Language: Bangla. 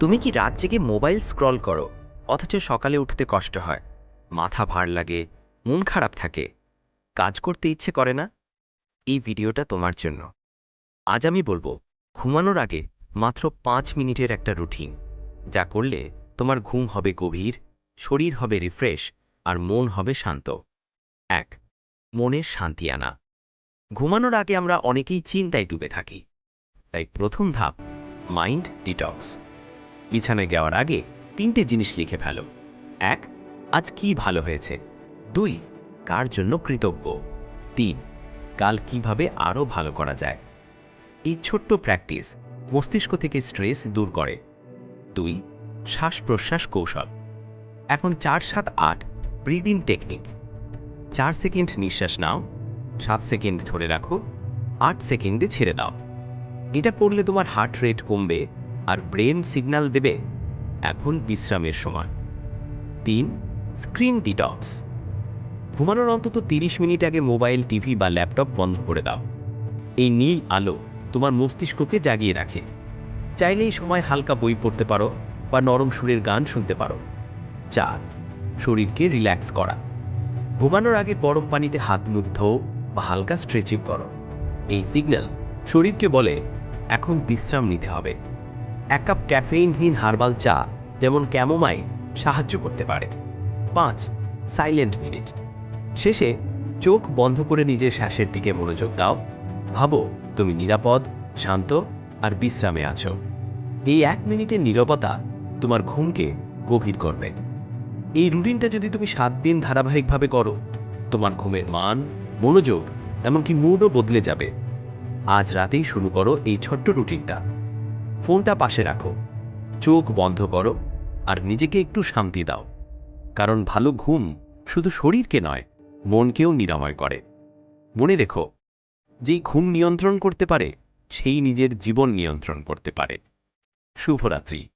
তুমি কি রাত জেগে মোবাইল স্ক্রল করো? অথচ সকালে উঠতে কষ্ট হয়। মাথা ভার লাগে, মন খারাপ থাকে। কাজ করতে ইচ্ছে করে না? এই ভিডিওটা তোমার জন্য। আজ আমি বলব, ঘুমানোর আগে মাত্র পাঁচ মিনিটের একটা রুটিন। যা করলে তোমার ঘুম হবে গভীর, শরীর হবে রিফ্রেশ, আর মন হবে শান্ত। এক, মনের শান্তি আনা। ঘুমানোর আগে আমরা অনেকেই চিন্তায় ডুবে থাকি। তাই প্রথম ধাপ, মাইন্ড ডিটক্স। বিছানায় যাওয়ার আগে তিনটে জিনিস লিখে ফেলো। এক, আজ কি ভালো হয়েছে? দুই, কার জন্য কৃতজ্ঞ? তিন, কাল কীভাবে আরও ভালো করা যায়? এই ছোট্ট প্র্যাকটিস মস্তিষ্ক থেকে স্ট্রেস দূর করে। দুই শ্বাস প্রশ্বাস কৌশল। এখন চার, সাত, আট ব্রিদিন টেকনিক চার সেকেন্ড নিঃশ্বাস নাও, সাত সেকেন্ড ধরে রাখো, আট সেকেন্ডে ছেড়ে দাও। এটা করলে তোমার হার্ট রেট কমবে আর ব্রেন সিগন্যাল দেবে এখন বিশ্রামের সময়। তিন, স্ক্রিন ডিটক্স। ঘুমানোর অন্তত তিরিশ মিনিট আগে মোবাইল, টিভি বা ল্যাপটপ বন্ধ করে দাও। এই নীল আলো তোমার মস্তিষ্ককে জাগিয়ে রাখে। চাইলে এই সময় হালকা বই পড়তে পারো বা নরম সুরের গান শুনতে পারো। চার, শরীরকে রিল্যাক্স করা। ঘুমানোর আগে গরম পানিতে হাত মুখ ধোও বা হালকা স্ট্রেচিং করো। এই সিগন্যাল শরীরকে বলে, এখন বিশ্রাম নিতে হবে। এক কাপ ক্যাফেইনহীন হার্বাল চা যেমন ক্যামোমাই সাহায্য করতে পারে। পাঁচ, সাইলেন্ট মিনিট। শেষে চোখ বন্ধ করে নিজের শ্বাসের দিকে মনোযোগ দাও। ভাবো, তুমি নিরাপদ, শান্ত আর বিশ্রামে আছো। এই এক মিনিটের নীরবতা তোমার ঘুমকে গভীর করবে। এই রুটিনটা যদি তুমি সাত দিন ধারাবাহিকভাবে করো, তোমার ঘুমের মান, মনোযোগ, এমনকি মুডও বদলে যাবে। আজ রাতেই শুরু করো এই ছোট্ট রুটিনটা। ফোনটা পাশে রাখো। চোখ বন্ধ করো আর নিজেকে একটু শান্তি দাও। কারণ ভালো ঘুম শুধু শরীরকে নয়, মনকেও নিরাময় করে। মনে রেখো, যেই ঘুম নিয়ন্ত্রণ করতে পারে, সেই নিজের জীবন নিয়ন্ত্রণ করতে পারে। শুভরাত্রি।